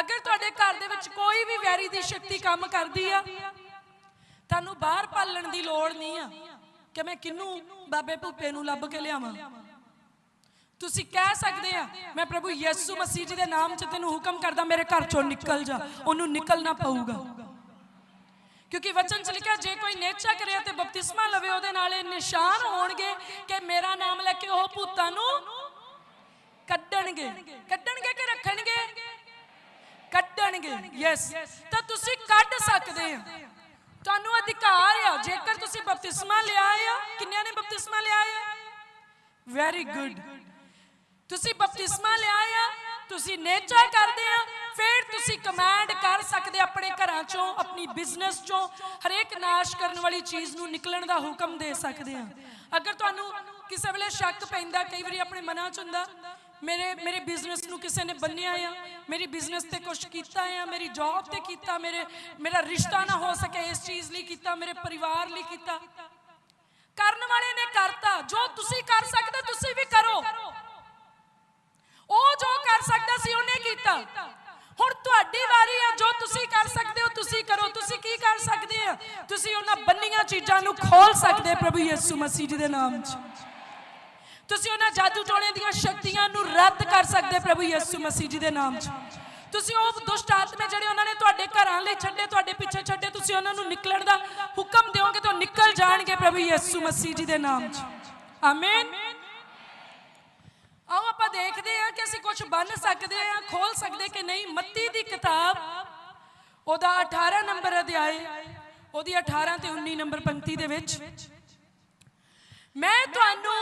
ਅਗਰ ਤੁਹਾਡੇ ਘਰ ਦੇ ਵਿੱਚ ਕੋਈ ਵੀ ਵੈਰੀ ਦੀ ਸ਼ਕਤੀ ਕੰਮ ਕਰਦੀ ਆ, ਤੁਹਾਨੂੰ ਬਾਹਰ ਪਾਲਣ ਦੀ ਲੋੜ ਨਹੀਂ ਆ ਕਿ ਮੈਂ ਕਿੰਨੂੰ ਬਾਬੇ ਭੂਪੇ ਨੂੰ ਲੱਭ ਕੇ ਲਿਆਵਾਂ। ਤੁਸੀਂ ਕਹਿ ਸਕਦੇ ਆ, ਮੈਂ ਪ੍ਰਭੂ ਯਿਸੂ ਮਸੀਹ ਜੀ ਦੇ ਨਾਮ 'ਚ ਤੈਨੂੰ ਹੁਕਮ ਕਰਦਾ, ਮੇਰੇ ਘਰ ਚੋਂ ਨਿਕਲ ਜਾ, ਉਹਨੂੰ ਨਿਕਲਣਾ ਪਊਗਾ। ਕਿਉਂਕਿ ਵਚਨ 'ਚ ਲਿਖਿਆ, ਜੇ ਕੋਈ ਨੇਚਾ ਕਰੇ ਤੇ ਬਪਤਿਸਮਾ ਲਵੇ, ਉਹਦੇ ਨਾਲ ਇਹ ਨਿਸ਼ਾਨ ਹੋਣਗੇ ਕਿ ਮੇਰਾ ਨਾਮ ਲੈ ਕੇ ਉਹ ਭੂਤਾਂ ਨੂੰ ਕੱਢਣਗੇ। ਕੱਢਣਗੇ ਕਿ ਰੱਖਣਗੇ? ਕੱਢਣਗੇ। ਯੈਸ ਤਾਂ ਤੁਸੀਂ ਕੱਢ ਸਕਦੇ ਆ। ਤੁਹਾਨੂੰ ਅਧਿਕਾਰ ਆ। ਜੇਕਰ ਤੁਸੀਂ ਬਪਤਿਸਮਾ ਲਿਆ ਆ, ਕਿੰਨਿਆਂ ਨੇ ਬਪਤਿਸਮਾ ਲਿਆ ਆ? ਵੈਰੀ ਗੁੱਡ ਤੁਸੀਂ ਬਪਤਿਸਮਾ ਲਿਆ ਆ, ਤੁਸੀਂ ਨੇਚਾ ਕਰਦੇ ਆ, ਫਿਰ ਤੁਸੀਂ ਕਮਾਂਡ ਕਰ ਸਕਦੇ ਆਪਣੇ ਘਰਾਂ ਚੋਂ, ਆਪਣੀ ਬਿਜ਼ਨਸ ਚੋਂ। ਹਰੇਕ ਨਾਸ਼ ਕਰਨ ਵਾਲੀ ਚੀਜ਼ ਨੂੰ ਨਿਕਲਣ ਦਾ ਹੁਕਮ ਦੇ ਸਕਦੇ ਆ। ਅਗਰ ਤੁਹਾਨੂੰ ਕਿਸੇ ਵੇਲੇ ਸ਼ੱਕ ਪੈਂਦਾ, ਕਈ ਵਾਰੀ ਆਪਣੇ ਮਨਾਂ 'ਚ ਹੁੰਦਾ ਮੇਰੇ ਮੇਰੇ ਬਿਜ਼ਨਸ ਨੂੰ ਕਿਸੇ ਨੇ ਬੰਨਿਆ ਆ, ਮੇਰੀ ਬਿਜ਼ਨਸ ਤੇ ਕੁਝ ਕੀਤਾ ਆ, ਮੇਰੀ ਜੌਬ ਤੇ ਕੀਤਾ, ਮੇਰੇ, ਮੇਰਾ ਰਿਸ਼ਤਾ ਨਾ ਹੋ ਸਕੇ ਇਸ ਚੀਜ਼ ਲਈ ਕੀਤਾ, ਮੇਰੇ ਪਰਿਵਾਰ ਲਈ ਕੀਤਾ। ਕਰਨ ਵਾਲੇ ਨੇ ਕਰਤਾ, ਜੋ ਤੁਸੀਂ ਕਰ ਸਕਦੇ, ਤੁਸੀਂ ਵੀ ਕਰੋ। ਉਹ ਜੋ ਕਰ ਸਕਦਾ ਸੀ, ਉਹਨੇ ਕੀਤਾ। ਹੁਣ ਤੁਹਾਡੀ ਵਾਰੀ ਆ, ਜੋ ਤੁਸੀਂ ਕਰ ਸਕਦੇ ਹੋ, ਤੁਸੀਂ ਕਰੋ। ਤੁਸੀਂ ਕੀ ਕਰ ਸਕਦੇ ਆ? ਤੁਸੀਂ ਉਹਨਾਂ ਬੰਨੀਆਂ ਚੀਜ਼ਾਂ ਨੂੰ ਖੋਲ ਸਕਦੇ, ਪ੍ਰਭੂ ਯਿਸੂ ਮਸੀਹ ਜੀ ਦੇ ਨਾਮ 'ਚ। ਤੁਸੀਂ ਉਹਨਾਂ ਜਾਦੂ ਟੋਣੇ ਦੀਆਂ ਸ਼ਕਤੀਆਂ ਨੂੰ ਰੱਦ ਕਰ ਸਕਦੇ ਪ੍ਰਭੂ ਯਿਸੂ ਮਸੀਹ ਜੀ ਦੇ ਨਾਮ 'ਚ। ਤੁਸੀਂ ਉਹ ਦੁਸ਼ਟ ਆਤਮੇ ਜਿਹੜੇ ਉਹਨਾਂ ਨੇ ਤੁਹਾਡੇ ਘਰਾਂ ਲਈ ਛੱਡੇ, ਤੁਹਾਡੇ ਪਿੱਛੇ ਛੱਡੇ, ਤੁਸੀਂ ਉਹਨਾਂ ਨੂੰ ਨਿਕਲਣ ਦਾ ਹੁਕਮ ਦਿਓਗੇ ਤਾਂ ਨਿਕਲ ਜਾਣਗੇ ਪ੍ਰਭੂ ਯਿਸੂ ਮਸੀਹ ਜੀ ਦੇ ਨਾਮ 'ਚ। ਆਮੀਨ ਆਓ ਆਪਾਂ ਦੇਖਦੇ ਹਾਂ ਕਿ ਅਸੀਂ ਕੁਝ ਬੰਨ ਸਕਦੇ ਹਾਂ, ਖੋਲ ਸਕਦੇ ਕਿ ਨਹੀਂ। ਮੱਤੀ ਦੀ ਕਿਤਾਬ, ਉਹਦਾ 18 ਨੰਬਰ ਅਧਿਆਇ ਉਹਦੀ 18 ਤੇ 19 ਨੰਬਰ ਪੰਕਤੀ ਦੇ ਵਿੱਚ। ਮੈਂ ਤੁਹਾਨੂੰ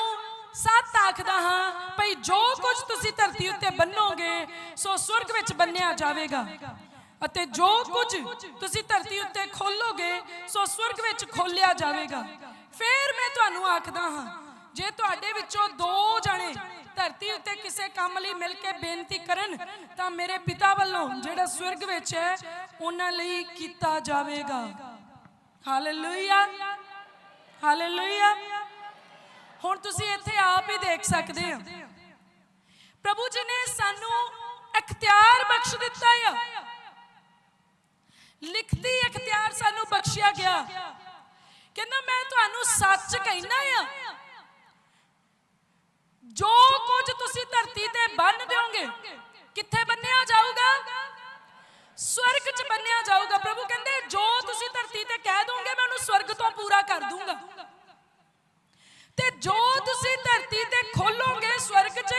ਸੱਤ ਆਖਦਾ ਹਾਂ, ਭਈ ਜੋ ਕੁਝ ਤੁਸੀਂ ਧਰਤੀ ਉੱਤੇ ਬੰਨੋਗੇ, ਸੋ ਸੁਰਗ ਵਿੱਚ ਬੰਨਿਆ ਜਾਵੇਗਾ। ਅਤੇ ਜੋ ਕੁਝ ਤੁਸੀਂ ਧਰਤੀ ਉੱਤੇ ਖੋਲੋਗੇ, ਸੋ ਸੁਰਗ ਵਿੱਚ ਖੋਲਿਆ ਜਾਵੇਗਾ। ਫਿਰ ਮੈਂ ਤੁਹਾਨੂੰ ਆਖਦਾ ਹਾਂ, ਜੇ ਤੁਹਾਡੇ ਵਿੱਚੋਂ ਦੋ ਜਣੇ ਧਰਤੀ ਉੱਤੇ ਕਿਸੇ ਕੰਮ ਲਈ ਮਿਲ ਕੇ ਬੇਨਤੀ ਕਰਨ, ਤਾਂ ਮੇਰੇ ਪਿਤਾ ਵੱਲੋਂ ਜਿਹੜਾ ਸਵਰਗ ਵਿੱਚ ਹੈ, ਉਹਨਾਂ ਲਈ ਕੀਤਾ ਜਾਵੇਗਾ। ਹਾਲੇਲੂਇਆ ਹਾਲੇਲੂਇਆ ਹੁਣ ਤੁਸੀਂ ਇੱਥੇ ਆਪ ਹੀ ਦੇਖ ਸਕਦੇ ਹੋ। ਪ੍ਰਭੂ ਜੀ ਨੇ ਸਾਨੂੰ ਇਖਤਿਆਰ ਬਖਸ਼ ਦਿੱਤਾ ਆ। ਲਿਖਤੀ ਇਖਤਿਆਰ ਸਾਨੂੰ ਬਖਸ਼ਿਆ ਗਿਆ। ਕਹਿੰਦਾ, ਮੈਂ ਤੁਹਾਨੂੰ ਸੱਚ ਕਹਿਣਾ ਆ। ਜੋ ਕੁਝ ਤੁਸੀਂ ਧਰਤੀ ਤੇ ਬੰਨ ਦਿਓਗੇ, ਕਿੱਥੇ ਬੰਨਿਆ ਜਾਊਗਾ? ਸਵਰਗ 'ਚ ਬੰਨਿਆ ਜਾਊਗਾ। ਪ੍ਰਭੂ ਕਹਿੰਦੇ, ਜੋ ਤੁਸੀਂ ਧਰਤੀ ਤੇ ਕਹਿ ਦੋਗੇ, ਮੈਂ ਉਹਨੂੰ ਸਵਰਗ ਤੋਂ ਪੂਰਾ ਕਰ ਦੂੰਗਾ। ਤੇ ਜੋ ਤੁਸੀਂ ਧਰਤੀ ਤੇ ਖੋਲੋਗੇ ਸਵਰਗ 'ਚ,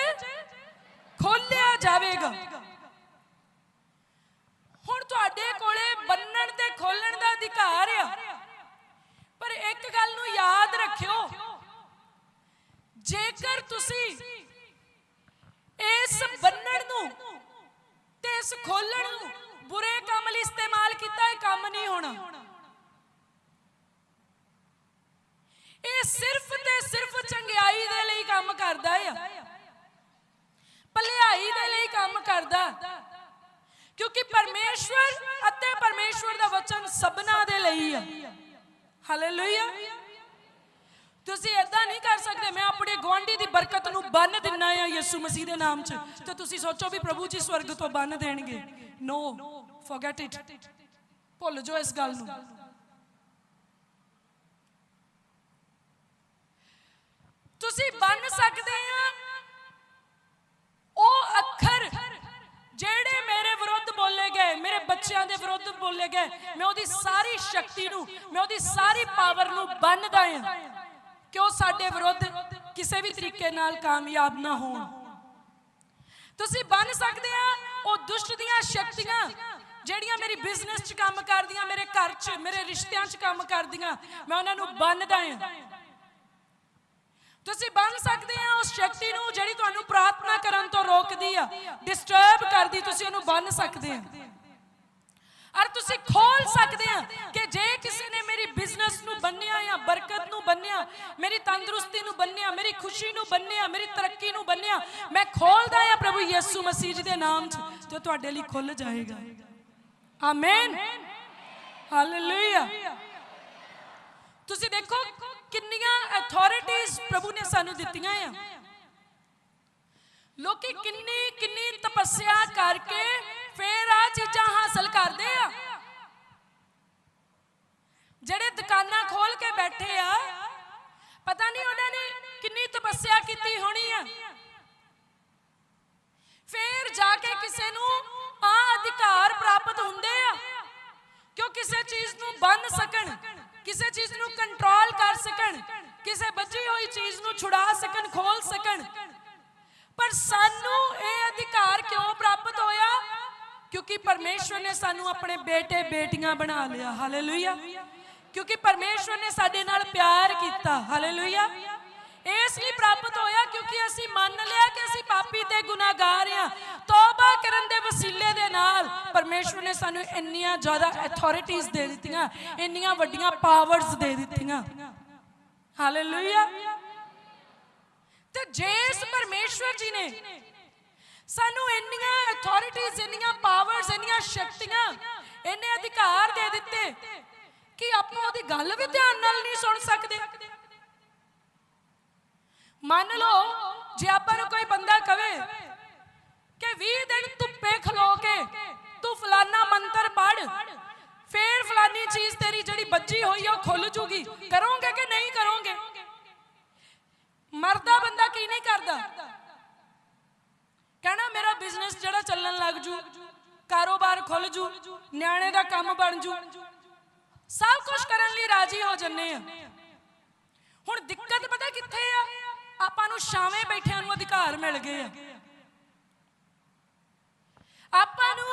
ਖੋਲਿਆ ਜਾਵੇਗਾ। ਹੁਣ ਤੁਹਾਡੇ ਕੋਲੇ ਬੰਨਣ ਤੇ ਖੋਲਣ ਦਾ ਅਧਿਕਾਰ ਆ। ਪਰ ਇੱਕ ਗੱਲ ਨੂੰ ਯਾਦ ਰੱਖਿਓ, ਜੇਕਰ ਤੁਸੀਂ ਇਸ ਬੰਨਣ ਨੂੰ ਤੇ ਇਸ ਖੋਲਣ ਨੂੰ ਬੁਰੇ ਕੰਮ ਲਈ ਇਸਤੇਮਾਲ ਕੀਤਾ, ਇਹ ਕੰਮ ਨਹੀਂ ਹੋਣਾ। ਇਹ ਸਿਰਫ ਤੇ ਸਿਰਫ ਚੰਗਿਆਈ ਦੇ ਲਈ ਕੰਮ ਕਰਦਾ ਆ। ਭਲਾਈ ਦੇ ਲਈ ਕੰਮ ਕਰਦਾ। ਕਿਉਂਕਿ ਪਰਮੇਸ਼ਵਰ ਅਤੇ ਪਰਮੇਸ਼ਵਰ ਦਾ ਵਚਨ ਸਭਨਾ ਦੇ ਲਈ ਆ। ਹਾਲੇਲੂਇਆ ਤੁਸੀਂ ਇਦਾਂ ਨਹੀਂ ਕਰ ਸਕਦੇ, ਮੈਂ ਆਪਣੇ ਗਵਾਂਢੀ ਦੀ ਬਰਕਤ ਨੂੰ ਬੰਨ ਦਿੰਨਾ ਆ ਯਿਸੂ ਮਸੀਹ ਦੇ ਨਾਮ 'ਚ। ਤੇ ਤੁਸੀਂ ਸੋਚੋ ਵੀ ਪ੍ਰਭੂ ਜੀ ਸਵਰਗ ਤੋਂ ਬੰਨ ਦੇਣਗੇ। ਨੋ ਫੋਰਗੇਟ ਇਟ ਭੁੱਲ ਜਾਓ ਇਸ ਗੱਲ ਨੂੰ। ਤੁਸੀਂ ਬੰਨ ਸਕਦੇ ਆ। ਉਹ ਅੱਖਰ ਜਿਹੜੇ ਮੇਰੇ ਵਿਰੁੱਧ ਬੋਲੇ ਗਏ, ਮੇਰੇ ਬੱਚਿਆਂ ਦੇ ਵਿਰੁੱਧ ਬੋਲੇ ਗਏ, ਮੈਂ ਉਹਦੀ ਸਾਰੀ ਸ਼ਕਤੀ ਨੂੰ, ਮੈਂ ਉਹਦੀ ਸਾਰੀ ਪਾਵਰ ਨੂੰ ਬੰਨਦਾ ਹਾਂ ਕਿ ਉਹ ਸਾਡੇ ਵਿਰੁੱਧ ਕਿਸੇ ਵੀ ਤਰੀਕੇ ਨਾਲ ਕਾਮਯਾਬ ਨਾ ਹੋਣ। ਤੁਸੀਂ ਬੰਨ ਸਕਦੇ ਆ, ਉਹ ਦੁਸ਼ਟ ਦੀਆਂ ਸ਼ਕਤੀਆਂ ਜਿਹੜੀਆਂ ਮੇਰੀ ਬਿਜ਼ਨਸ 'ਚ ਕੰਮ ਕਰਦੀਆਂ, ਮੇਰੇ ਘਰ 'ਚ, ਮੇਰੇ ਰਿਸ਼ਤਿਆਂ 'ਚ ਕੰਮ ਕਰਦੀਆਂ, ਮੈਂ ਉਹਨਾਂ ਨੂੰ ਬੰਨਦਾ ਹਾਂ ਤੁਸੀਂ ਬੰਨ ਸਕਦੇ ਆ, ਉਸ ਸ਼ਕਤੀ ਨੂੰ ਜਿਹੜੀ ਤੁਹਾਨੂੰ ਪ੍ਰਾਰਥਨਾ ਕਰਨ ਤੋਂ ਰੋਕਦੀ ਆ ਡਿਸਟਰਬ ਕਰਦੀ, ਤੁਸੀਂ ਉਹਨੂੰ ਬੰਨ ਸਕਦੇ ਆ। ਔਰ ਤੁਸੀਂ ਖੋਲ ਸਕਦੇ ਆ ਕਿ ਜੇ ਕਿਸੇ ਨੇ ਮੇਰੀ ਬਿਜ਼ਨਸ ਨੂੰ ਬੰਨਿਆ ਜਾਂ ਬਰਕਤ ਨੂੰ ਬੰਨਿਆ, ਮੇਰੀ ਤੰਦਰੁਸਤੀ ਨੂੰ ਬੰਨਿਆ, ਮੇਰੀ ਖੁਸ਼ੀ ਨੂੰ ਬੰਨਿਆ, ਮੇਰੀ ਤਰੱਕੀ ਨੂੰ ਬੰਨਿਆ, ਮੈਂ ਖੋਲਦਾ ਆ ਪ੍ਰਭੂ ਯਿਸੂ ਮਸੀਹ ਜੀ ਦੇ ਨਾਮ 'ਚ ਤੇ ਤੁਹਾਡੇ ਲਈ ਖੁੱਲ ਜਾਏਗਾ। ਆਮੇਨ ਹਾਲੇਲੂਇਆ ਤੁਸੀਂ ਦੇਖੋ ਕਿੰਨੀਆਂ ਅਥਾਰਟੀਆਂ ਪ੍ਰਭੂ ਨੇ ਸਾਨੂੰ ਦਿੱਤੀਆਂ ਆ। ਲੋਕੀ ਕਿੰਨੀ ਕਿੰਨੀ ਤਪੱਸਿਆ ਕਰਕੇ ਫੇਰ ਆ ਚੀਜ਼ਾਂ ਹਾਸਲ ਕਰਦੇ ਆ। ਜਿਹੜੇ ਦੁਕਾਨਾਂ ਖੋਲ ਕੇ ਬੈਠੇ ਆ, ਪਤਾ ਨਹੀਂ ਉਹਨਾਂ ਨੇ ਕਿੰਨੀ ਤਪੱਸਿਆ ਕੀਤੀ ਹੋਣੀ ਆ। ਫੇਰ ਜਾ ਕੇ ਕਿਸੇ ਨੂੰ ਆ ਅਧਿਕਾਰ ਪ੍ਰਾਪਤ ਹੁੰਦੇ ਆ ਕਿ ਕਿਸੇ ਚੀਜ਼ ਨੂੰ ਬੰਨ ਸਕਣ? ਕਿਸੇ ਚੀਜ਼ ਨੂੰ ਕੰਟਰੋਲ ਕਰ ਸਕਣ, ਕਿਸੇ ਬਚੀ ਹੋਈ ਚੀਜ਼ ਨੂੰ ਛੁਡਾ ਸਕਣ, ਖੋਲ ਸਕਣ। ਪਰ ਸਾਨੂੰ ਇਹ ਅਧਿਕਾਰ ਕਿਉਂ ਪ੍ਰਾਪਤ ਹੋਇਆ? ਕਿਉਂਕਿ ਪਰਮੇਸ਼ਵਰ ਨੇ ਸਾਨੂੰ ਆਪਣੇ ਬੇਟੇ ਬੇਟੀਆਂ ਬਣਾ ਲਿਆ। ਹਾਲੇਲੂਇਆ ਕਿਉਂਕਿ ਪਰਮੇਸ਼ਵਰ ਨੇ ਸਾਡੇ ਨਾਲ ਪਿਆਰ ਕੀਤਾ। ਹਾਲੇਲੂਇਆ ਇਸ ਲਈ ਪ੍ਰਾਪਤ ਹੋਇਆ ਕਿਉਂਕਿ ਅਸੀਂ ਮੰਨ ਲਿਆ ਕਿ ਅਸੀਂ ਪਾਪੀ ਤੇ ਗੁਨਾਹਗਾਰ ਹਾਂ। ਤੌਬਾ ਕਰਨ ਦੇ ਵਸੀਲੇ ਦੇ ਨਾਲ ਪਰਮੇਸ਼ਵਰ ਨੇ ਸਾਨੂੰ ਇੰਨੀਆਂ ਜ਼ਿਆਦਾ ਅਥਾਰਟੀਆਂ ਦੇ ਦਿੱਤੀਆਂ, ਇੰਨੀਆਂ ਵੱਡੀਆਂ ਪਾਵਰਸ ਦੇ ਦਿੱਤੀਆਂ। ਹਾਲੇਲੂਇਆ ਤੇ ਜਿਸ ਪਰਮੇਸ਼ਵਰ ਜੀ ਨੇ ਸਾਨੂੰ ਇੰਨੀਆਂ ਅਥਾਰਟੀਆਂ ਇੰਨੀਆਂ ਪਾਵਰਸ ਇੰਨੀਆਂ ਸ਼ਕਤੀਆਂ, ਇੰਨੇ ਅਧਿਕਾਰ ਦੇ ਦਿੱਤੇ ਕਿ ਆਪਾਂ ਉਹਦੀ ਗੱਲ ਵੀ ਧਿਆਨ ਨਾਲ ਨਹੀਂ ਸੁਣ ਸਕਦੇ। ਮੰਨ ਲਓ, ਜੇ ਆਪਾਂ ਨੂੰ ਕੋਈ ਬੰਦਾ ਕਵੇ ਕਿ 20 ਦਿਨ ਧੁੱਪੇ ਖਲੋ ਕੇ ਤੂੰ ਫਲਾਨਾ ਮੰਤਰ ਪੜ ਫੇਰ ਫਲਾਨੀ ਚੀਜ਼ ਤੇਰੀ ਜਿਹੜੀ ਬੱਜੀ ਹੋਈ ਆ, ਉਹ ਖੁੱਲ ਜੂਗੀ। ਕਰੋਗੇ ਕਿ ਨਹੀਂ ਕਰੋਗੇ? ਮਰਦਾ ਬੰਦਾ ਕੀ ਨਹੀਂ ਕਰਦਾ? ਕਹਿਣਾ ਮੇਰਾ ਬਿਜ਼ਨਸ ਜਿਹੜਾ ਚੱਲਣ ਲੱਗ ਜੂ, ਕਾਰੋਬਾਰ ਖੁੱਲ ਜੂ, ਨਿਆਣੇ ਦਾ ਕੰਮ ਬਣ ਜੂ। ਸਭ ਕੁਝ ਕਰਨ ਲਈ ਰਾਜੀ ਹੋ ਜੰਨੇ ਆ। ਹੁਣ ਦਿੱਕਤ ਪਤਾ ਕਿੱਥੇ ਆ? ਆਪਾਂ ਨੂੰ ਛਾਵੇਂ ਬੈਠਿਆਂ ਨੂੰ ਅਧਿਕਾਰ ਮਿਲ ਗਏ ਆ। ਆਪਾਂ ਨੂੰ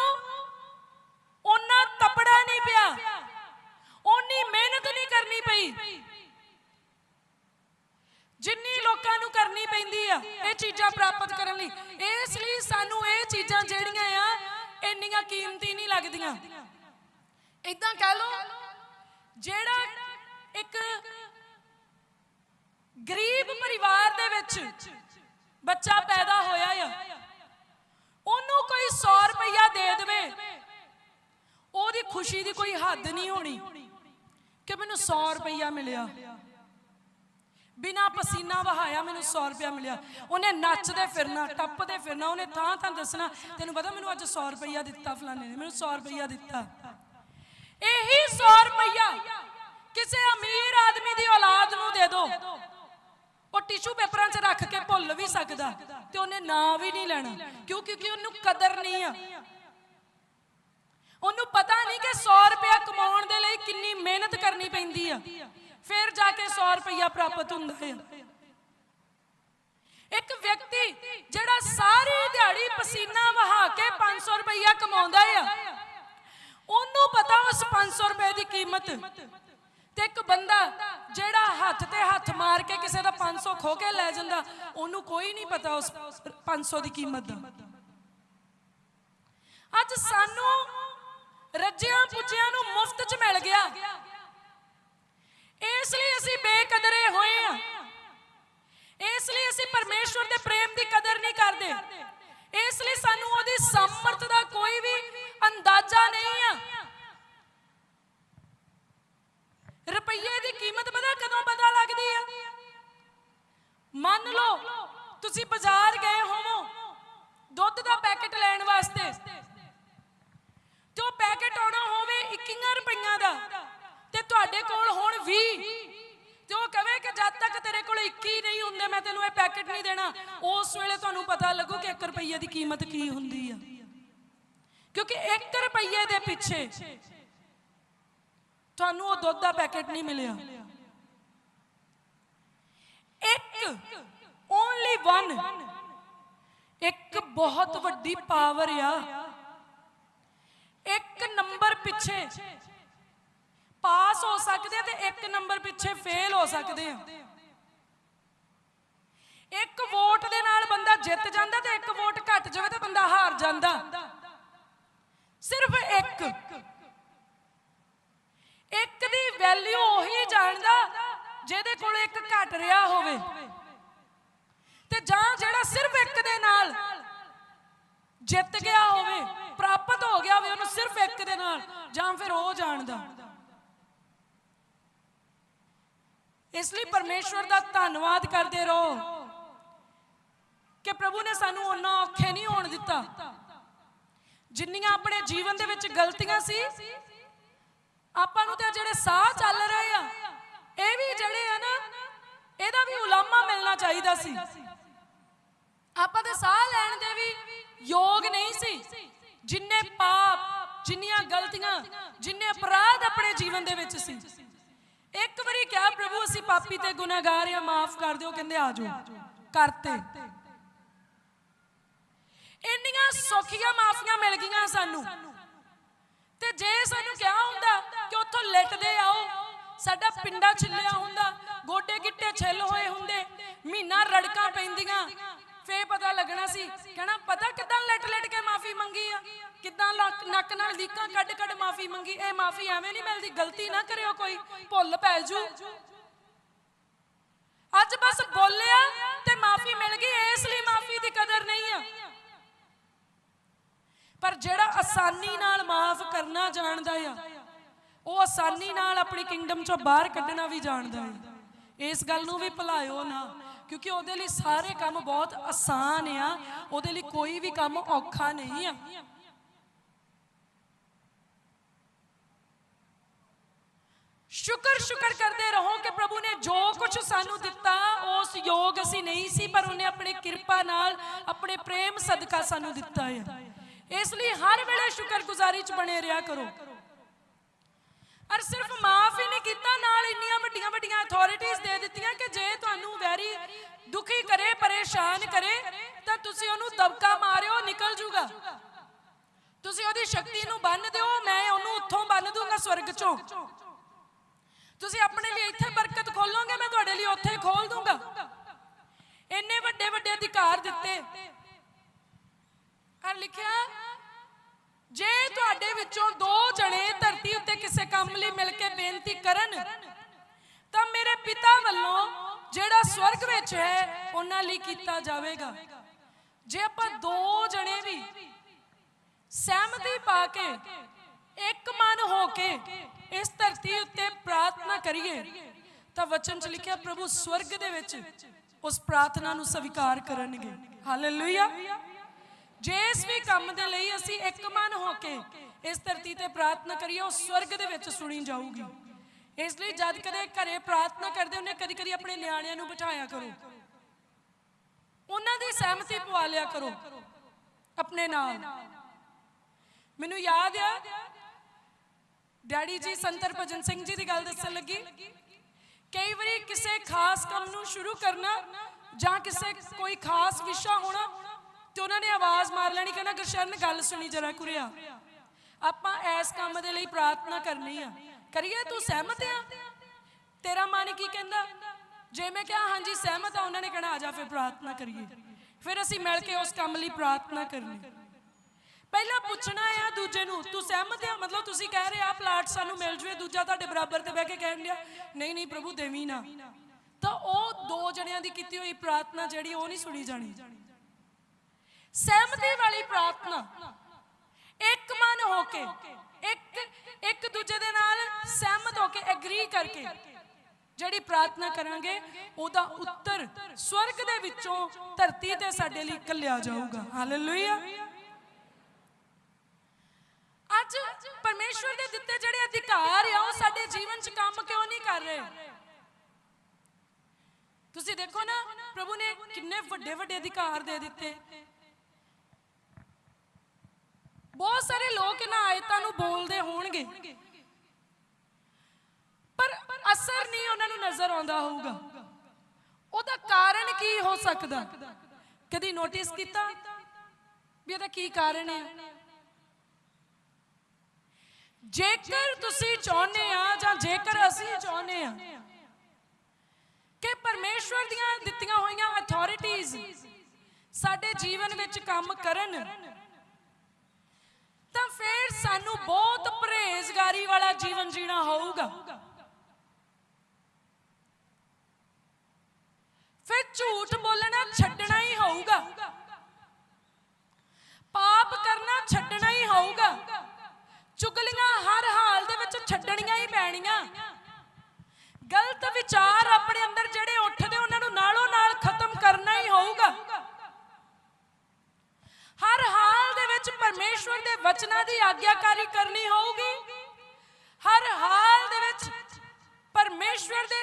ਉਹਨਾਂ ਤਪੜਾ ਨਹੀਂ ਪਿਆ। ਓਨੀ ਮਿਹਨਤ ਨਹੀਂ ਕਰਨੀ ਪਈ। ਜਿੰਨੀ ਲੋਕਾਂ ਨੂੰ ਕਰਨੀ ਪੈਂਦੀ ਆ, ਇਹ ਚੀਜ਼ਾਂ ਪ੍ਰਾਪਤ ਕਰਨ ਲਈ। ਇਸ ਲਈ ਸਾਨੂੰ ਇਹ ਚੀਜ਼ਾਂ ਜਿਹੜੀਆਂ ਆ, ਇੰਨੀਆਂ ਕੀਮਤੀ ਨਹੀਂ ਲੱਗਦੀਆਂ। ਇਦਾਂ ਕਹਿ ਲਓ, ਜਿਹੜਾ ਇੱਕ ਗਰੀਬ ਪਰਿਵਾਰ ਦੇ ਵਿੱਚ ਬੱਚਾ ਪੈਦਾ ਹੋਇਆ ਆ ਉਹਨੂੰ ਕੋਈ 100 ਰੁਪਇਆ ਦੇ ਦੇਵੇ। ਉਹਦੀ ਖੁਸ਼ੀ ਦੀ ਕੋਈ ਹੱਦ ਨਹੀਂ ਹੋਣੀ ਕਿ ਮੈਨੂੰ 100 ਰੁਪਇਆ ਮਿਲਿਆ। ਬਿਨਾ ਪਸੀਨਾ ਵਹਾਇਆ ਮੈਨੂੰ 100 ਰੁਪਇਆ ਮਿਲਿਆ। ਉਹਨੇ ਨੱਚਦੇ ਫਿਰਨਾ, ਟੱਪਦੇ ਫਿਰਨਾ, ਉਹਨੇ ਥਾਂ ਥਾਂ ਦੱਸਣਾ, ਤੈਨੂੰ ਪਤਾ ਮੈਨੂੰ ਅੱਜ 100 ਰੁਪਇਆ ਦਿੱਤਾ ਫਲਾਣੇ ਨੇ, ਮੈਨੂੰ 100 ਰੁਪਇਆ ਦਿੱਤਾ। ਇਹੀ 100 ਰੁਪਇਆ ਕਿਸੇ ਅਮੀਰ ਆਦਮੀ ਦੀ ਔਲਾਦ ਨੂੰ ਦੇ ਦਿਓ ਉਹ ਟਿਸ਼ੂ ਪੇਪਰਾਂ 'ਚ ਰੱਖ ਕੇ ਭੁੱਲ ਵੀ ਸਕਦਾ ਤੇ ਉਹਨੇ ਨਾਂ ਵੀ ਨਹੀਂ ਲੈਣਾ। ਕਿਉਂ? ਕਿਉਂਕਿ ਉਹਨੂੰ ਕਦਰ ਨਹੀਂ ਆ। ਉਹਨੂੰ ਪਤਾ ਨਹੀਂ ਕਿ 100 ਰੁਪਇਆ ਕਮਾਉਣ ਦੇ ਲਈ ਕਿੰਨੀ ਮਿਹਨਤ ਕਰਨੀ ਪੈਂਦੀ ਆ। ਫਿਰ ਜਾ ਕੇ 100 ਰੁਪਇਆ ਪ੍ਰਾਪਤ ਹੁੰਦਾ ਹੈ ਇੱਕ ਵਿਅਕਤੀ ਜਿਹੜਾ ਸਾਰੀ ਦਿਹਾੜੀ ਪਸੀਨਾ ਵਹਾ ਕੇ 500 ਰੁਪਇਆ ਕਮਾਉਂਦਾ ਆ, ਉਹਨੂੰ ਪਤਾ ਉਸ 500 ਰੁਪਏ ਦੀ ਕੀਮਤ। ਤੇ ਇੱਕ ਬੰਦਾ ਜਿਹੜਾ ਹੱਥ ਤੇ ਹੱਥ ਮਾਰ ਕੇ ਕਿਸੇ ਦਾ 500 ਖੋ ਕੇ ਲੈ ਜਾਂਦਾ, ਉਹਨੂੰ ਕੋਈ ਨਹੀਂ ਪਤਾ ਉਸ 500 ਦੀ ਕੀਮਤ ਦਾ। ਅੱਜ ਸਾਨੂੰ ਰੱਜਿਆਂ ਪੁੱਜਿਆਂ ਨੂੰ ਮੁਫਤ 'ਚ ਮਿਲ ਗਿਆ। ਇਸ ਲਈ ਅਸੀਂ ਬੇਕਦਰੇ ਹੋਏ ਆ ਇਸ ਲਈ ਅਸੀਂ ਪਰਮੇਸ਼ਵਰ ਦੇ ਪ੍ਰੇਮ ਦੀ ਕਦਰ ਨਹੀਂ ਕਰਦੇ। ਇਸ ਲਈ ਸਾਨੂੰ ਉਹਦੀ ਸਮਰਥ ਦਾ ਕੋਈ ਵੀ ਅੰਦਾਜ਼ਾ ਨਹੀਂ ਆ। ਰੁਪਈਏ ਦੀ ਕੀਮਤ ਪਤਾ ਕਦੋਂ ਪਤਾ ਲੱਗਦੀ ਆ? ਮੰਨ ਲਓ, ਤੁਸੀਂ ਬਾਜ਼ਾਰ ਗਏ ਹੋਵੋ, ਦੁੱਧ ਦਾ ਪੈਕੇਟ ਲੈਣ ਵਾਸਤੇ। ਤੇ ਪੈਕੇਟ ਆਉਣਾ ਹੋਵੇ 21 ਰੁਪਈਆਂ ਦਾ, ਤੇ ਤੁਹਾਡੇ ਕੋਲ ਹੁਣ 20 ਤੇ ਕਹੇ ਕਿ ਜਦ ਤੱਕ ਤੇਰੇ ਕੋਲ 21 ਨਹੀਂ ਹੁੰਦੇ, ਮੈਂ ਤੈਨੂੰ ਇਹ ਪੈਕੇਟ ਨਹੀਂ ਦੇਣਾ। ਉਸ ਵੇਲੇ ਤੁਹਾਨੂੰ ਪਤਾ ਲੱਗੂ ਕਿ 1 ਰੁਪਈਏ ਦੀ ਕੀਮਤ ਕੀ ਹੁੰਦੀ ਆ। ਕਿਉਂਕਿ 1 ਰੁਪਈਏ ਦੇ ਪਿੱਛੇ ਤੁਹਾਨੂੰ ਉਹ ਦੁੱਧ ਦਾ ਪੈਕੇਟ ਨਹੀਂ ਮਿਲਿਆ। ਇੱਕ ਓਨਲੀ ਵਨ ਇੱਕ ਬਹੁਤ ਵੱਡੀ ਪਾਵਰ ਆ। ਇੱਕ ਨੰਬਰ ਪਿੱਛੇ ਪਾਸ ਹੋ ਸਕਦੇ ਆ ਤੇ ਇੱਕ ਨੰਬਰ ਪਿੱਛੇ ਫੇਲ ਹੋ ਸਕਦੇ ਆ। ਇੱਕ ਵੋਟ ਦੇ ਨਾਲ ਬੰਦਾ ਜਿੱਤ ਜਾਂਦਾ ਤੇ ਇੱਕ ਵੋਟ ਘਟ ਜਾਵੇ ਤਾਂ ਬੰਦਾ ਹਾਰ ਜਾਂਦਾ ਸਿਰਫ ਇੱਕ ਇੱਕ ਦੀ ਵੈਲਿਊ ਉਹੀ ਜਾਣਦਾ ਜਿਹਦੇ ਕੋਲ ਇੱਕ ਘਟ ਰਿਹਾ ਹੋਵੇ। ਤੇ ਜਾਂ ਜਿਹੜਾ ਸਿਰਫ ਇੱਕ ਦੇ ਨਾਲ ਜਿੱਤ ਗਿਆ ਹੋਵੇ, ਪ੍ਰਾਪਤ ਹੋ ਗਿਆ ਹੋਵੇ, ਉਹਨੂੰ ਸਿਰਫ ਇੱਕ ਦੇ ਨਾਲ, ਜਾਂ ਫਿਰ ਉਹ ਜਾਣਦਾ। ਇਸ ਲਈ ਪਰਮੇਸ਼ਵਰ ਦਾ ਧੰਨਵਾਦ ਕਰਦੇ ਰਹੋ ਕਿ ਪ੍ਰਭੂ ਨੇ ਸਾਨੂੰ ਉਹਨਾਂ ਔਖੇ ਨਹੀਂ ਹੋਣ ਦਿੱਤਾ। ਜਿੰਨੀਆਂ ਆਪਣੇ ਜੀਵਨ ਦੇ ਵਿੱਚ ਗਲਤੀਆਂ ਸੀ, ਆਪਾਂ ਨੂੰ ਤੇ ਜਿਹੜੇ ਸਾਹ ਚੱਲ ਰਹੇ ਆ, ਇਹ ਵੀ ਜਿਹੜੇ ਆ ਨਾ ਇਹਦਾ ਵੀ ਉਲਾਮਾ ਮਿਲਣਾ ਚਾਹੀਦਾ ਸੀ। ਆਪਾਂ ਤੇ ਸਾਹ ਲੈਣ ਦੇ ਵੀ ਯੋਗ ਨਹੀਂ ਸੀ। ਜਿੰਨੇ ਪਾਪ, ਜਿੰਨੀਆਂ ਗਲਤੀਆਂ, ਜਿੰਨੇ ਅਪਰਾਧ ਆਪਣੇ ਜੀਵਨ ਦੇ ਵਿੱਚ ਸੀ। ਇੱਕ ਵਾਰੀ ਕਿਹਾ, ਪ੍ਰਭੂ, ਅਸੀਂ ਪਾਪੀ ਤੇ ਗੁਨਾਹਗਾਰ ਆ ਮਾਫ ਕਰ ਦਿਓ। ਕਹਿੰਦੇ, ਆ ਜਾਓ ਕਰਤੇ ਇੰਨੀਆਂ ਸੌਖੀਆਂ ਮਾਫੀਆਂ ਮਿਲ ਗਈਆਂ ਸਾਨੂੰ। ਤੇ ਜੇ ਸਾਨੂੰ ਕਿਹਾ ਹੁੰਦਾ ਕਿ ਉੱਥੋਂ ਲਿਟਦੇ ਆਓ ਸਾਡਾ ਪਿੰਡਾ ਛਿੱਲਿਆ ਹੁੰਦਾ, ਗੋਡੇ ਗਿੱਟੇ ਛਿੱਲ ਹੋਏ ਹੁੰਦੇ, ਮਹੀਨਾ ਰੜਕਾਂ ਪੈਂਦੀਆਂ। ਫੇਰ ਪਤਾ ਲੱਗਣਾ ਸੀ, ਕਹਿਣਾ ਪਤਾ ਕਿਦਾਂ ਲਿਟ ਲਿਟ ਕੇ ਮਾਫੀ ਮੰਗੀ ਆ? ਕਿਦਾਂ ਨੱਕ ਨਾਲ ਲੀਕਾਂ ਕੱਢ ਕੱਢ ਮਾਫੀ ਮੰਗੀ? ਇਹ ਮਾਫੀ ਐਵੇਂ ਨਹੀਂ ਮਿਲਦੀ, ਗਲਤੀ ਨਾ ਕਰਿਓ ਕੋਈ, ਭੁੱਲ ਪੈ ਜੂ। ਅੱਜ ਬਸ ਬੋਲਿਆ ਤੇ ਮਾਫੀ ਮਿਲ ਗਈ, ਇਸ ਲਈ ਮਾਫੀ ਦੀ ਕਦਰ ਨਹੀਂ ਆ। ਪਰ ਜਿਹੜਾ ਆਸਾਨੀ ਨਾਲ ਮਾਫ ਕਰਨਾ ਜਾਣਦਾ ਆ ਉਹ ਆਸਾਨੀ ਨਾਲ ਆਪਣੀ ਕਿੰਗਡਮ ਚੋਂ ਬਾਹਰ ਕੱਢਣਾ ਵੀ ਜਾਣਦਾ ਹੈ। ਇਸ ਗੱਲ ਨੂੰ ਵੀ ਭੁਲਾਇਓ ਨਾ, ਕਿਉਂਕਿ ਉਹਦੇ ਲਈ ਸਾਰੇ ਕੰਮ ਬਹੁਤ ਆਸਾਨ ਆ। ਉਹਦੇ ਲਈ ਕੋਈ ਵੀ ਕੰਮ ਔਖਾ ਨਹੀਂ ਆ। ਸ਼ੁਕਰ ਸ਼ੁਕਰ ਕਰਦੇ ਰਹੋ ਕਿ ਪ੍ਰਭੂ ਨੇ ਜੋ ਕੁਝ ਸਾਨੂੰ ਦਿੱਤਾ, ਉਸ ਯੋਗ ਅਸੀਂ ਨਹੀਂ ਸੀ, ਪਰ ਉਹਨੇ ਆਪਣੀ ਕਿਰਪਾ ਨਾਲ ਆਪਣੇ ਪ੍ਰੇਮ ਸਦਕਾ ਸਾਨੂੰ ਦਿੱਤਾ ਹੈ ਇਸ ਲਈ ਹਰ ਵੇਲੇ ਸ਼ੁਕਰਗੁਜ਼ਾਰੀ ਚ ਬਣੇ ਰਿਹਾ ਕਰੋ। ਔਰ ਸਿਰਫ ਮਾਫ ਹੀ ਨਹੀਂ ਕੀਤਾ, ਨਾਲ ਇੰਨੀਆਂ ਵੱਡੀਆਂ ਵੱਡੀਆਂ ਅਥਾਰਟੀਆਂ ਦੇ ਦਿੱਤੀਆਂ ਕਿ ਜੇ ਤੁਹਾਨੂੰ ਵੈਰੀ ਦੁਖੀ ਕਰੇ, ਪਰੇਸ਼ਾਨ ਕਰੇ, ਤਾਂ ਤੁਸੀਂ ਉਹਨੂੰ ਦਬਕਾ ਮਾਰਿਓ, ਨਿਕਲ ਜੂਗਾ। ਤੁਸੀਂ ਉਹਦੀ ਸ਼ਕਤੀ ਨੂੰ ਬੰਨ ਦਿਓ, ਮੈਂ ਉਹਨੂੰ ਉੱਥੋਂ ਬੰਨ ਦੂੰਗਾ ਸਵਰਗ ਚੋਂ। ਤੁਸੀਂ ਆਪਣੇ ਲਈ ਇੱਥੇ ਬਰਕਤ ਖੋਲੋਗੇ, ਮੈਂ ਤੁਹਾਡੇ ਲਈ ਉੱਥੇ ਖੋਲ ਦੂੰਗਾ। ਇੰਨੇ ਵੱਡੇ ਵੱਡੇ ਅਧਿਕਾਰ ਦਿੱਤੇ। ਔਰ ਲਿਖਿਆ ਜੇ ਤੁਹਾਡੇ ਵਿੱਚੋਂ ਦੋ ਜਣੇ ਧਰਤੀ ਉੱਤੇ ਕਿਸੇ ਕੰਮ ਲਈ ਮਿਲ ਕੇ ਬੇਨਤੀ ਕਰਨ, ਤਾਂ ਮੇਰੇ ਪਿਤਾ ਵੱਲੋਂ ਜਿਹੜਾ ਸਵਰਗ ਵਿੱਚ ਹੈ, ਉਹਨਾਂ ਲਈ ਕੀਤਾ ਜਾਵੇਗਾ। ਜੇ ਆਪਾਂ ਦੋ ਜਣੇ ਵੀ ਸਹਿਮਤੀ ਪਾ ਕੇ, ਇੱਕ ਮਨ ਹੋ ਕੇ ਇਸ ਧਰਤੀ ਉੱਤੇ ਪ੍ਰਾਰਥਨਾ ਕਰੀਏ, ਤਾਂ ਵਚਨ 'ਚ ਲਿਖਿਆ ਪ੍ਰਭੂ ਸਵਰਗ ਦੇ ਵਿੱਚ ਉਸ ਪ੍ਰਾਰਥਨਾ ਨੂੰ ਸਵੀਕਾਰ ਕਰਨਗੇ। ਹਾਲੇਲੂਇਆ ਜਿਸ ਵੀ ਕੰਮ ਦੇ ਲਈ ਅਸੀਂ ਇੱਕ ਮਨ ਹੋ ਕੇ ਇਸ ਧਰਤੀ ਤੇ ਪ੍ਰਾਰਥਨਾ ਕਰੀਏ, ਉਹ ਸਵਰਗ ਦੇ ਵਿੱਚ ਸੁਣੀ ਜਾਊਗੀ। ਇਸ ਲਈ ਜਦ ਕਦੇ ਘਰੇ ਪ੍ਰਾਰਥਨਾ ਕਰਦੇ ਉਹਨੇ ਕਦੀ ਕਦੀ ਆਪਣੇ ਨਿਆਣਿਆਂ ਨੂੰ ਬਿਠਾਇਆ ਕਰੋ। ਉਹਨਾਂ ਦੀ ਸਹਿਮਤੀ ਪਵਾ ਲਿਆ ਕਰੋ, ਆਪਣੇ ਨਾਲ। ਮੈਨੂੰ ਯਾਦ ਆ, ਡੈਡੀ ਜੀ ਸੰਤਰ ਭਜਨ ਸਿੰਘ ਜੀ ਦੀ ਗੱਲ ਦੱਸਣ ਲੱਗੀ। ਕਈ ਵਾਰੀ ਕਿਸੇ ਖਾਸ ਕੰਮ ਨੂੰ ਸ਼ੁਰੂ ਕਰਨਾ ਜਾਂ ਕਿਸੇ ਕੋਈ ਖਾਸ ਵਿਸ਼ਾ ਹੋਣਾ ਤੇ ਉਹਨਾਂ ਨੇ ਆਵਾਜ਼ ਮਾਰ ਲੈਣੀ ਕਹਿੰਦਾ ਗੁਰਸ਼ਰਨ ਗੱਲ ਸੁਣੀ ਜਰਾ ਕੁਰਿਆ ਆਪਾਂ ਇਸ ਕੰਮ ਦੇ ਲਈ ਪ੍ਰਾਰਥਨਾ ਕਰਨੀ ਆ। ਕਰੀਏ ਤੂੰ ਸਹਿਮਤ ਆ? ਤੇਰਾ ਮਨ ਕੀ ਕਹਿੰਦਾ? ਜੇ ਮੈਂ ਕਿਹਾ ਹਾਂਜੀ, ਸਹਿਮਤ ਆ, ਉਹਨਾਂ ਨੇ ਕਹਿਣਾ, ਆ ਜਾ ਫਿਰ ਪ੍ਰਾਰਥਨਾ ਕਰੀਏ। ਫਿਰ ਅਸੀਂ ਮਿਲ ਕੇ ਉਸ ਕੰਮ ਲਈ ਪ੍ਰਾਰਥਨਾ ਕਰਨੀ। ਪਹਿਲਾਂ ਪੁੱਛਣਾ ਆ ਦੂਜੇ ਨੂੰ, ਤੂੰ ਸਹਿਮਤ ਆ? ਮਤਲਬ ਤੁਸੀਂ ਕਹਿ ਰਹੇ ਆ ਪਲਾਟ ਸਾਨੂੰ ਮਿਲ ਜਵੇ ਦੂਜਾ ਤੁਹਾਡੇ ਬਰਾਬਰ ਤੇ ਬਹਿ ਕੇ ਕਹਿਣ ਡਿਆ, ਨਹੀਂ ਨਹੀਂ ਪ੍ਰਭੂ ਦੇਵੀ ਨਾ। ਤਾਂ ਉਹ ਦੋ ਜਣਿਆਂ ਦੀ ਕੀਤੀ ਹੋਈ ਪ੍ਰਾਰਥਨਾ ਜਿਹੜੀ, ਉਹ ਨਹੀਂ ਸੁਣੀ ਜਾਣੀ। ਸਹਿਮਤੀ ਵਾਲੀ ਪ੍ਰਾਰਥਨਾ। ਇੱਕ ਮਨ ਹੋ ਕੇ, ਇੱਕ ਇੱਕ ਦੂਜੇ ਦੇ ਨਾਲ ਸਹਿਮਤ ਹੋ ਕੇ ਐਗਰੀ ਕਰਕੇ ਜਿਹੜੀ ਪ੍ਰਾਰਥਨਾ ਕਰਾਂਗੇ, ਉਹਦਾ ਉੱਤਰ ਸਵਰਗ ਦੇ ਵਿੱਚੋਂ ਧਰਤੀ ਤੇ ਸਾਡੇ ਲਈ ਕੱਲਿਆ ਜਾਊਗਾ। ਹਾਲੇਲੂਇਆ ਅੱਜ ਪਰਮੇਸ਼ਵਰ ਦੇ ਦਿੱਤੇ ਜਿਹੜੇ ਅਧਿਕਾਰ ਆ, ਉਹ ਸਾਡੇ ਜੀਵਨ 'ਚ ਕੰਮ ਕਿਉਂ ਨਹੀਂ ਕਰ ਰਹੇ? ਤੁਸੀਂ ਦੇਖੋ ਨਾ, ਪ੍ਰਭੂ ਨੇ ਕਿੰਨੇ ਵੱਡੇ ਵੱਡੇ ਅਧਿਕਾਰ ਦੇ ਦਿੱਤੇ। ਬਹੁਤ ਸਾਰੇ ਲੋਕ ਇਹਨਾਂ ਆਇਤਾਂ ਨੂੰ ਬੋਲਦੇ ਹੋਣਗੇ। ਪਰ ਅਸਰ ਨਹੀਂ ਉਹਨਾਂ ਨੂੰ ਨਜ਼ਰ ਆਉਂਦਾ ਹੋਊਗਾ। ਉਹਦਾ ਕਾਰਨ ਕੀ ਹੋ ਸਕਦਾ? ਕਦੀ ਨੋਟਿਸ ਕੀਤਾ ਵੀ ਇਹਦਾ ਕੀ ਕਾਰਨ ਹੈ ਜੇਕਰ ਤੁਸੀਂ ਚਾਹੁੰਦੇ ਆ ਜਾਂ ਜੇਕਰ ਅਸੀਂ ਚਾਹੁੰਦੇ ਆ ਕਿ ਪਰਮੇਸ਼ਵਰ ਦੀਆਂ ਦਿੱਤੀਆਂ ਹੋਈਆਂ ਅਥਾਰਟੀਆਂ ਸਾਡੇ ਜੀਵਨ ਵਿੱਚ ਕੰਮ ਕਰਨ ਤਾਂ ਫਿਰ ਸਾਨੂੰ ਬਹੁਤ ਪਰਹੇਜ਼ਗਾਰੀ ਵਾਲਾ ਜੀਵਨ ਜੀਣਾ ਹੋਊਗਾ। ਫਿਰ ਝੂਠ ਬੋਲਣਾ ਛੱਡਣਾ ਹੀ ਹੋਊਗਾ। ਪਾਪ ਕਰਨਾ ਛੱਡਣਾ ਹੀ ਹੋਊਗਾ। ਚੁਗਲੀਆਂ ਹਰ ਹਾਲ ਦੇ ਵਿੱਚ ਛੱਡਣੀਆਂ ਹੀ ਪੈਣੀਆਂ। ਗਲਤ ਵਿਚਾਰ ਆਪਣੇ ਅੰਦਰ ਜਿਹੜੇ ਉੱਠਦੇ ਉਹਨਾਂ ਨੂੰ ਨਾਲੋਂ ਨਾਲ ਖਤਮ ਕਰਨਾ ਹੀ ਹੋਊਗਾ ਹਰ ਹਾਲ ਦੇ ਵਿੱਚ ਪਰਮੇਸ਼ਵਰ ਦੇ ਦੀ ਆਗਿਆਕਾਰੀ ਕਰਨੀ ਹੋਊਗੀ। ਹਰ ਹਾਲ ਦੇ ਵਿੱਚ ਪਰਮੇਸ਼ਵਰ ਦੇ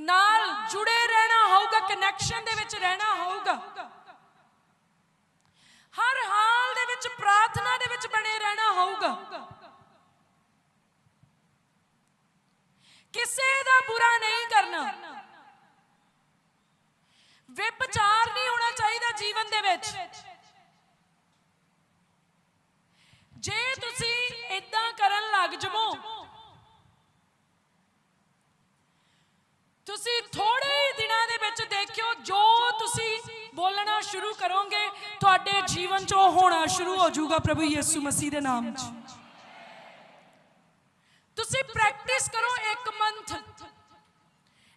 ਨਾਲ ਜੁੜੇ ਰਹਿਣਾ ਹੋਊਗਾ ਕਨੈਕਸ਼ਨ ਦੇ ਵਿੱਚ ਰਹਿਣਾ ਹੋਊਗਾ। ਹਰ ਹਾਲ ਦੇ ਵਿੱਚ ਪ੍ਰਾਰਥਨਾ ਦੇ ਵਿੱਚ ਬਣੇ ਰਹਿਣਾ ਹੋਊਗਾ। ਕਿਸੇ ਦਾ ਬੁਰਾ ਨਹੀਂ ਕਰਨਾ। ਵਿਭਚਾਰ ਨਹੀਂ ਹੋਣਾ ਚਾਹੀਦਾ ਜੀਵਨ ਦੇ ਵਿੱਚ। ਜੇ ਤੁਸੀਂ ਇਦਾਂ ਕਰਨ ਲੱਗ ਜਵੋ ਤੁਸੀਂ ਥੋੜੇ ਹੀ ਦਿਨਾਂ ਦੇ ਵਿੱਚ ਦੇਖਿਓ, ਜੋ ਤੁਸੀਂ ਬੋਲਣਾ ਸ਼ੁਰੂ ਕਰੋਗੇ, ਤੁਹਾਡੇ ਜੀਵਨ 'ਚ ਉਹ ਹੋਣਾ ਸ਼ੁਰੂ ਹੋ ਜਾਊਗਾ ਪ੍ਰਭੂ ਯਿਸੂ ਮਸੀਹ ਦੇ ਨਾਮ 'ਚ। ਤੁਸੀਂ ਪ੍ਰੈਕਟਿਸ ਕਰੋ ਇੱਕ ਮੰਥ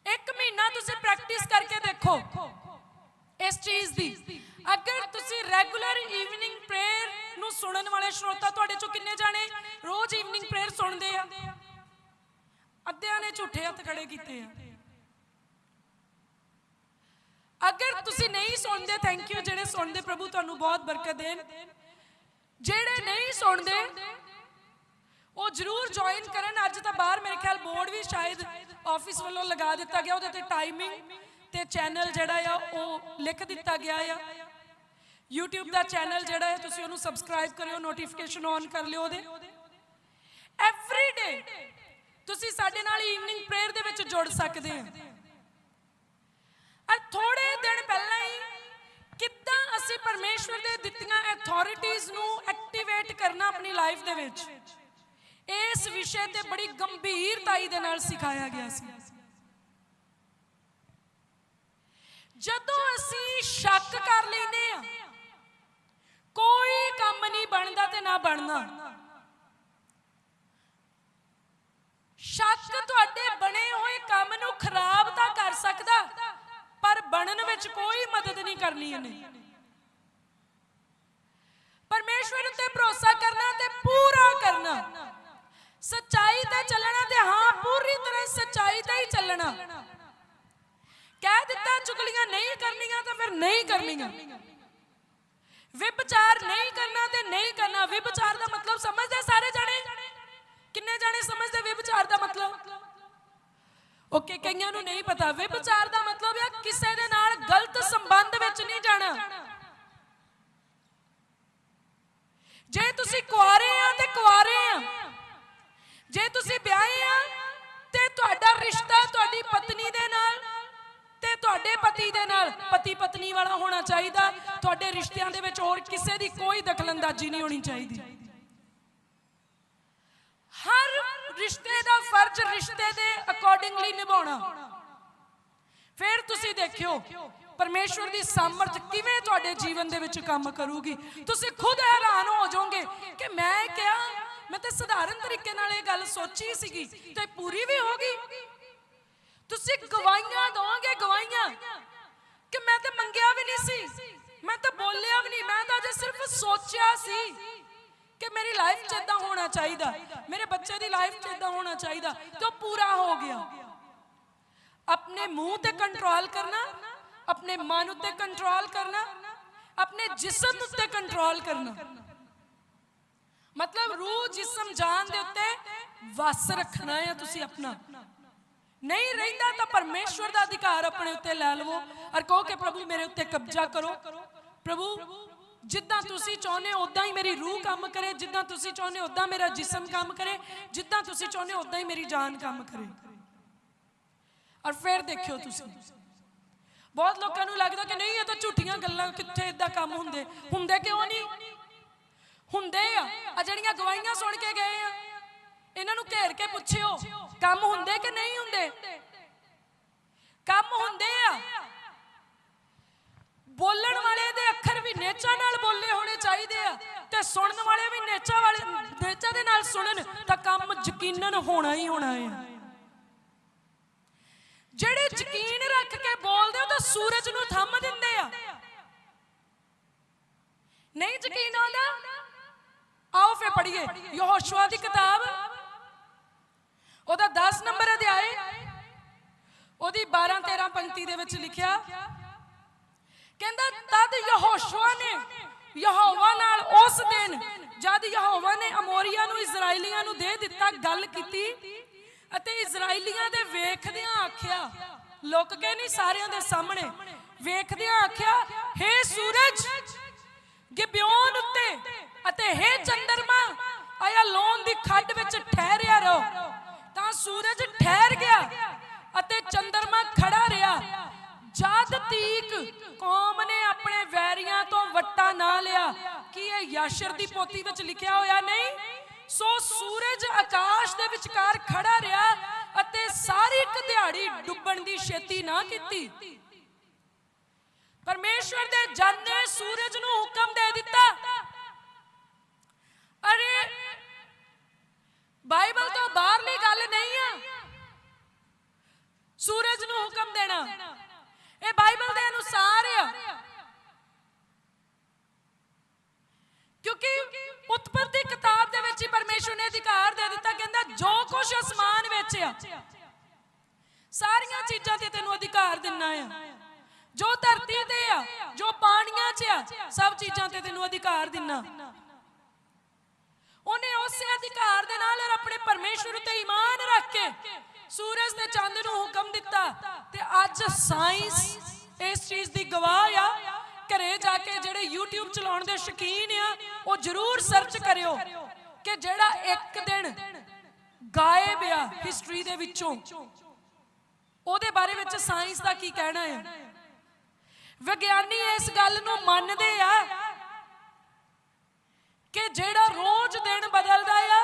ਇੱਕ ਮਹੀਨਾ ਤੁਸੀਂ ਪ੍ਰੈਕਟਿਸ ਕਰਕੇ ਦੇਖੋ। ਇਸ ਚੀਜ਼ ਦੀ। ਅਗਰ ਤੁਸੀਂ ਰੈਗੂਲਰ ਈਵਨਿੰਗ ਪ੍ਰੇਅਰ ਨੂੰ ਸੁਣਨ ਵਾਲੇ ਸ਼ਰੋਤਾ ਤੁਹਾਡੇ ਚੋਂ ਕਿੰਨੇ ਜਾਣੇ ਰੋਜ਼ ਈਵਨਿੰਗ ਪ੍ਰੇਅਰ ਸੁਣਦੇ ਆ? ਅੱਧਿਆਂ ਨੇ ਝੂਠੇ ਹੱਥ ਖੜੇ ਕੀਤੇ ਆ। ਅਗਰ ਤੁਸੀਂ ਨਹੀਂ ਸੁਣਦੇ ਥੈਂਕ ਯੂ ਜਿਹੜੇ ਸੁਣਦੇ, ਪ੍ਰਭੂ ਤੁਹਾਨੂੰ ਬਹੁਤ ਬਰਕਤ ਦੇਣ। ਜਿਹੜੇ ਨਹੀਂ ਸੁਣਦੇ, ਉਹ ਜਰੂਰ ਜੁਆਇਨ ਕਰਨ। ਅੱਜ ਤਾਂ ਬਾਹਰ ਮੇਰੇ ਖਿਆਲ ਬੋਰਡ ਵੀ ਸ਼ਾਇਦ ਆਫਿਸ ਵੱਲੋਂ ਲਗਾ ਦਿੱਤਾ ਗਿਆ, ਉਹਦੇ ਤੇ ਟਾਈਮਿੰਗ ਤੇ ਚੈਨਲ ਜਿਹੜਾ ਆ, ਉਹ ਲਿਖ ਦਿੱਤਾ ਗਿਆ ਆ। YouTube ਦਾ ਚੈਨਲ ਜਿਹੜਾ ਹੈ ਤੁਸੀਂ ਉਹਨੂੰ ਸਬਸਕ੍ਰਾਈਬ ਕਰਿਓ ਨੋਟੀਫਿਕੇਸ਼ਨ ਔਨ ਕਰ ਲਿਓ ਉਹਦੇ। ਐਵਰੀ ਡੇ ਤੁਸੀਂ ਸਾਡੇ ਨਾਲ ਈਵਨਿੰਗ ਪ੍ਰੇਅਰ ਦੇ ਵਿੱਚ ਜੁੜ ਸਕਦੇ ਹੋ। ਔਰ ਥੋੜੇ ਦਿਨ ਪਹਿਲਾਂ ਹੀ ਕਿੱਦਾਂ ਅਸੀਂ ਪਰਮੇਸ਼ਵਰ ਦੇ ਦਿੱਤੀਆਂ ਅਥਾਰਟੀਆਂ ਨੂੰ ਐਕਟੀਵੇਟ ਕਰਨਾ ਆਪਣੀ ਲਾਈਫ ਦੇ ਵਿੱਚ, ਇਸ ਵਿਸ਼ੇ ਤੇ ਬੜੀ ਗੰਭੀਰਤਾਈ ਦੇ ਨਾਲ ਸਿਖਾਇਆ ਗਿਆ ਸੀ। ਜਦੋਂ ਅਸੀਂ ਸ਼ੱਕ ਕਰ ਲੈਨੇ ਆ ਕੋਈ ਕੰਮ ਨਹੀਂ ਬਣਦਾ ਤੇ ਨਾ ਬਣਨਾ। ਸ਼ੱਕ ਤੁਹਾਡੇ ਬਣੇ ਹੋਏ ਕੰਮ ਨੂੰ ਖਰਾਬ ਤਾਂ ਕਰ ਸਕਦਾ, ਪਰ ਬਣਨ ਵਿੱਚ ਕੋਈ ਮਦਦ ਨਹੀਂ ਕਰਨੀ ਇਹਨੇ। ਪਰਮੇਸ਼ਵਰ ਉੱਤੇ ਭਰੋਸਾ ਕਰਨਾ ਨੂੰ ਵਿਭਚਾਰ ਦਾ ਮਤਲਬ ਹੈ ਕਿਸੇ ਦੇ ਨਾਲ ਗਲਤ ਸੰਬੰਧ ਵਿੱਚ ਨਹੀਂ ਜਾਣਾ। ਜੇ ਤੁਸੀਂ ਕੁਆਰੇ ਆ ਤੇ ਕੁਆਰੇ ਆ। ਜੇ ਤੁਸੀਂ ਵਿਆਹੇ ਆ ਤੇ ਤੁਹਾਡਾ ਰਿਸ਼ਤਾ ਤੁਹਾਡੀ ਪਤਨੀ ਦੇ ਨਾਲ ਤੇ ਤੁਹਾਡੇ ਪਤੀ ਦੇ ਨਾਲ। ਪਤੀ ਪਤਨੀ ਵਾਲਾ ਹੋਣਾ ਚਾਹੀਦਾ। ਤੁਹਾਡੇ ਰਿਸ਼ਤਿਆਂ ਦੇ ਵਿੱਚ ਹੋਰ ਕਿਸੇ ਦੀ ਕੋਈ ਦਖਲਅੰਦਾਜ਼ੀ ਨਹੀਂ ਹੋਣੀ ਚਾਹੀਦੀ। ਹਰ ਰਿਸ਼ਤੇ ਦਾ ਫਰਜ਼ ਰਿਸ਼ਤੇ ਦੇ ਅਕੋਰਡਿੰਗਲੀ ਨਿਭਾਉਣਾ। ਫਿਰ ਤੁਸੀਂ ਦੇਖਿਓ, ਪਰਮੇਸ਼ਵਰ ਦੀ ਸਮਰਥ ਕਿਵੇਂ ਤੁਹਾਡੇ ਜੀਵਨ ਦੇ ਵਿੱਚ ਕੰਮ ਕਰੂਗੀ? ਤੁਸੀਂ ਖੁਦ ਹੈਰਾਨ ਹੋ ਜਾਓਗੇ ਕਿ ਮੈਂ ਕਿਹਾ, ਮੈਂ ਤਾਂ ਸਧਾਰਨ ਤਰੀਕੇ ਨਾਲ ਇਹ ਗੱਲ ਸੋਚੀ ਸੀਗੀ ਤੇ ਪੂਰੀ ਵੀ ਹੋ ਗਈ। ਤੁਸੀਂ ਗਵਾਹੀਆਂ ਦੋਗੇ, ਗਵਾਹੀਆਂ। ਕਿ ਮੈਂ ਤਾਂ ਮੰਗਿਆ ਵੀ ਨਹੀਂ ਸੀ, ਮੈਂ ਤਾਂ ਬੋਲਿਆ ਵੀ ਨਹੀਂ, ਮੈਂ ਤਾਂ ਅਜੇ ਸਿਰਫ ਸੋਚਿਆ ਸੀ ਕਿ ਮੇਰੀ ਲਾਈਫ 'ਚ ਇਦਾਂ ਹੋਣਾ ਚਾਹੀਦਾ, ਮੇਰੇ ਬੱਚੇ ਦੀ ਲਾਈਫ 'ਚ ਇਦਾਂ ਹੋਣਾ ਚਾਹੀਦਾ ਤੇ ਉਹ ਪੂਰਾ ਹੋ ਗਿਆ। ਆਪਣੇ ਮੂੰਹ ਤੇ ਕੰਟਰੋਲ ਕਰਨਾ ਆਪਣੇ ਮਨ ਉੱਤੇ ਕੰਟਰੋਲ ਕਰਨਾ ਆਪਣੇ ਜਿਸਮ ਉੱਤੇ ਕੰਟਰੋਲ ਕਰਨਾ ਮਤਲਬ ਰੂਹ ਜਿਸਮ ਜਾਨ ਦੇ ਉੱਤੇ ਵਸ ਰੱਖਣਾ ਹੈ ਤੁਸੀਂ ਆਪਣਾ ਨਹੀਂ ਰਹਿੰਦਾ ਤਾਂ ਪਰਮੇਸ਼ਵਰ ਦਾ ਅਧਿਕਾਰ ਆਪਣੇ ਉੱਤੇ ਲੈ ਲਵੋ ਔਰ ਕਹੋ ਕਿ ਪ੍ਰਭੂ ਮੇਰੇ ਉੱਤੇ ਕਬਜ਼ਾ ਕਰੋ ਪ੍ਰਭੂ ਜਿੱਦਾਂ ਤੁਸੀਂ ਚਾਹੁੰਦੇ ਹੋ ਉਦਾਂ ਹੀ ਮੇਰੀ ਰੂਹ ਕੰਮ ਕਰੇ ਜਿੱਦਾਂ ਤੁਸੀਂ ਚਾਹੁੰਦੇ ਹੋ ਉਦਾਂ ਮੇਰਾ ਜਿਸਮ ਕੰਮ ਕਰੇ ਜਿੱਦਾਂ ਤੁਸੀਂ ਚਾਹੁੰਦੇ ਹੋ ਉਦਾਂ ਹੀ ਮੇਰੀ ਜਾਨ ਕੰਮ ਕਰੇ ਔਰ ਫਿਰ ਦੇਖਿਓ ਤੁਸੀਂ। ਬਹੁਤ ਲੋਕਾਂ ਨੂੰ ਲੱਗਦਾ ਕਿ ਨਹੀਂ, ਇਹ ਤਾਂ ਝੂਠੀਆਂ ਗੱਲਾਂ, ਕਿੱਥੇ ਇਦਾਂ ਕੰਮ ਹੁੰਦੇ? ਹੁੰਦੇ ਕਿਉਂ ਨਹੀਂ? ਹੁੰਦੇ ਆ। ਆ ਜਿਹੜੀਆਂ ਗਵਾਹੀਆਂ ਸੁਣ ਕੇ ਗਏ ਆ, ਇਹਨਾਂ ਨੂੰ ਘੇਰ ਕੇ ਪੁੱਛਿਓ, ਕੰਮ ਹੁੰਦੇ ਕਿ ਨਹੀਂ ਹੁੰਦੇ? ਕੰਮ ਹੁੰਦੇ ਆ। ਬੋਲਣ ਵਾਲੇ ਦੇ ਅੱਖਰ ਵੀ ਨੇਚਾ ਨਾਲ ਬੋਲੇ ਹੋਣੇ ਚਾਹੀਦੇ ਆ ਤੇ ਸੁਣਨ ਵਾਲੇ ਵੀ ਨੇਚਾ ਵਾਲੇ ਨੇਚਾ ਦੇ ਨਾਲ ਸੁਣਨ ਤਾਂ ਕੰਮ ਯਕੀਨਨ ਹੋਣਾ ਹੀ ਹੋਣਾ ਹੈ ਜਿਹੜੇ ਯਕੀਨ ਰੱਖ ਕੇ ਬੋਲਦੇ ਉਹ ਤਾਂ ਸੂਰਜ ਨੂੰ ਥੰਮ ਦਿੰਦੇ ਆ। ਨਹੀਂ ਯਕੀਨ ਆਉਂਦਾ? ਆਓ ਫੇ ਪੜ੍ਹੀਏ। ਯਹੋਸ਼ੂਆ ਦੀ ਕਿਤਾਬ। ਉਹਦਾ 10 ਨੰਬਰ ਅਧਿਆਏ। ਉਹਦੀ 12 13 ਪੰਕਤੀ ਦੇ ਵਿੱਚ ਲਿਖਿਆ। ਕਹਿੰਦਾ, ਤਦ ਯਹੋਸ਼ੂਆ ਨੇ ਯਹੋਵਾ ਨਾਲ ਉਸ ਦਿਨ ਜਦ ਯਹੋਵਾ ਨੇ ਅਮੋਰੀਆਂ ਨੂੰ ਇਜ਼ਰਾਈਲੀਆਂ ਨੂੰ ਦੇ ਦਿੱਤਾ, ਗੱਲ ਕੀਤੀ ਅਤੇ ਇਜ਼ਰਾਈਲੀਆਂ ਦੇ ਵੇਖਦਿਆਂ ਆਖਿਆ, ਲੁੱਕ ਕੇ ਨਹੀਂ ਸਾਰਿਆਂ ਦੇ ਸਾਹਮਣੇ? ਵੇਖਦਿਆਂ ਆਖਿਆ, ਹੇ ਸੂਰਜ, ਗਿਬਿਓਨ ਉੱਤੇ ਅਤੇ ਹੈ ਚੰਦਰਮਾ, ਆਇਆ ਲੋਨ ਦੀ ਖੱਡ ਵਿੱਚ ਠਹਿਰਿਆ ਰਹੋ। ਤਾਂ ਸੂਰਜ ਠਹਿਰ ਗਿਆ ਅਤੇ ਚੰਦਰਮਾ ਖੜਾ ਰਿਹਾ। ਜਦ ਤੀਕ ਕੌਮ ਨੇ ਆਪਣੇ ਵੈਰੀਆਂ ਤੋਂ ਵੱਟਾ ਨਾ ਲਿਆ, ਕੀ ਇਹ ਯਾਸ਼ਰ ਦੀ ਪੋਤੀ ਵਿੱਚ ਲਿਖਿਆ ਹੋਇਆ ਨਹੀਂ? ਸੋ ਸੂਰਜ ਆਕਾਸ਼ ਦੇ ਵਿਚਕਾਰ ਖੜਾ ਰਿਹਾ ਅਤੇ ਸਾਰੀ ਇੱਕ ਦਿਹਾੜੀ ਡੁੱਬਣ ਦੀ ਛੇਤੀ ਨਾ ਕੀਤੀ। ਪਰਮੇਸ਼ਵਰ ਦੇ ਜਨ ਨੇ ਸੂਰਜ ਨੂੰ ਹੁਕਮ ਦੇ ਦਿੱਤਾ। ਅਰੇ, ਬਾਈਬਲ ਤੋਂ ਬਾਹਰਲੀ ਗੱਲ ਨਹੀਂ ਆ। ਸੂਰਜ ਨੂੰ ਹੁਕਮ ਦੇਣਾ। ਇਹ ਬਾਈਬਲ ਦੇ ਅਨੁਸਾਰ ਆ। ਕਿਉਂਕਿ ਉਤਪਤੀ ਕਿਤਾਬ ਦੇ ਵਿੱਚ ਹੀ ਪਰਮੇਸ਼ਵਰ ਨੇ ਅਧਿਕਾਰ ਦੇ ਦਿੱਤਾ, ਕਹਿੰਦਾ ਜੋ ਕੁਝ ਅਸਮਾਨ ਵਿੱਚ ਆ, ਸਾਰੀਆਂ ਚੀਜ਼ਾਂ ਤੇ ਤੈਨੂੰ ਅਧਿਕਾਰ ਦਿੰਨਾ ਆ। ਜੋ ਧਰਤੀ ਤੇ ਆ, ਜੋ ਪਾਣੀਆਂ 'ਚ ਆ, ਸਭ ਚੀਜ਼ਾਂ ਤੇ ਤੈਨੂੰ ਅਧਿਕਾਰ ਦਿੰਨਾ। ਉਹਨੇ ਉਸੇ ਅਧਿਕਾਰ ਦੇ ਨਾਲ ਆਪਣੇ ਪਰਮੇਸ਼ਵਰ ਤੇ ਈਮਾਨ ਰੱਖ ਕੇ ਸੂਰਜ ਤੇ ਚੰਦ ਨੂੰ ਹੁਕਮ ਦਿੱਤਾ ਤੇ ਅੱਜ ਸਾਇੰਸ ਇਸ ਚੀਜ਼ ਦੀ ਗਵਾਹ ਆ ਘਰੇ ਜਾ ਕੇ ਜਿਹੜੇ YouTube ਚਲਾਉਣ ਦੇ ਸ਼ੌਕੀਨ ਆ, ਉਹ ਜਰੂਰ ਸਰਚ ਕਰਿਓ ਕਿ ਜਿਹੜਾ ਇੱਕ ਦਿਨ ਗਾਇਬ ਆ ਹਿਸਟਰੀ ਦੇ ਵਿੱਚੋਂ। ਉਹਦੇ ਬਾਰੇ ਵਿੱਚ ਸਾਇੰਸ ਦਾ ਕੀ ਕਹਿਣਾ ਹੈ? ਵਿਗਿਆਨੀ ਇਸ ਗੱਲ ਨੂੰ ਮੰਨਦੇ ਆ ਕਿ ਜਿਹੜਾ ਰੋਜ਼ ਦਿਨ ਬਦਲਦਾ ਆ,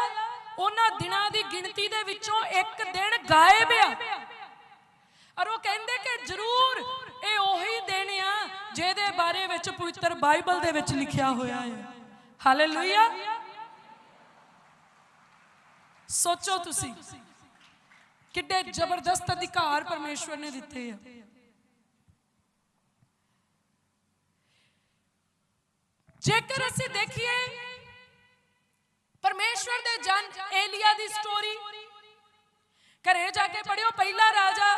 ਉਹਨਾਂ ਦਿਨਾਂ ਦੀ ਗਿਣਤੀ ਦੇ ਵਿੱਚੋਂ ਇੱਕ ਦਿਨ ਗਾਇਬ ਆ। ਔਰ ਉਹ ਕਹਿੰਦੇ ਕਿ ਜ਼ਰੂਰ ਇਹ ਉਹੀ ਦਿਨ ਆ ਜਿਹਦੇ ਬਾਰੇ ਵਿੱਚ ਪਵਿੱਤਰ ਬਾਈਬਲ ਦੇ ਵਿੱਚ ਲਿਖਿਆ ਹੋਇਆ ਹੈ। ਹਾਲੇਲੂਇਆ ਸੋਚੋ ਤੁਸੀਂ, ਕਿੱਡੇ ਜ਼ਬਰਦਸਤ ਅਧਿਕਾਰ ਪਰਮੇਸ਼ਵਰ ਨੇ ਦਿੱਤੇ ਆ। ਜੇਕਰ ਅਸੀਂ ਦੇਖੀਏ, ਪਰਮੇਸ਼ਵਰ ਦੇ ਜਨ ਏਲੀਆ ਦੀ ਸਟੋਰੀ ਘਰੇ ਜਾ ਕੇ ਪੜਿਓ ਪਹਿਲਾ ਰਾਜਾ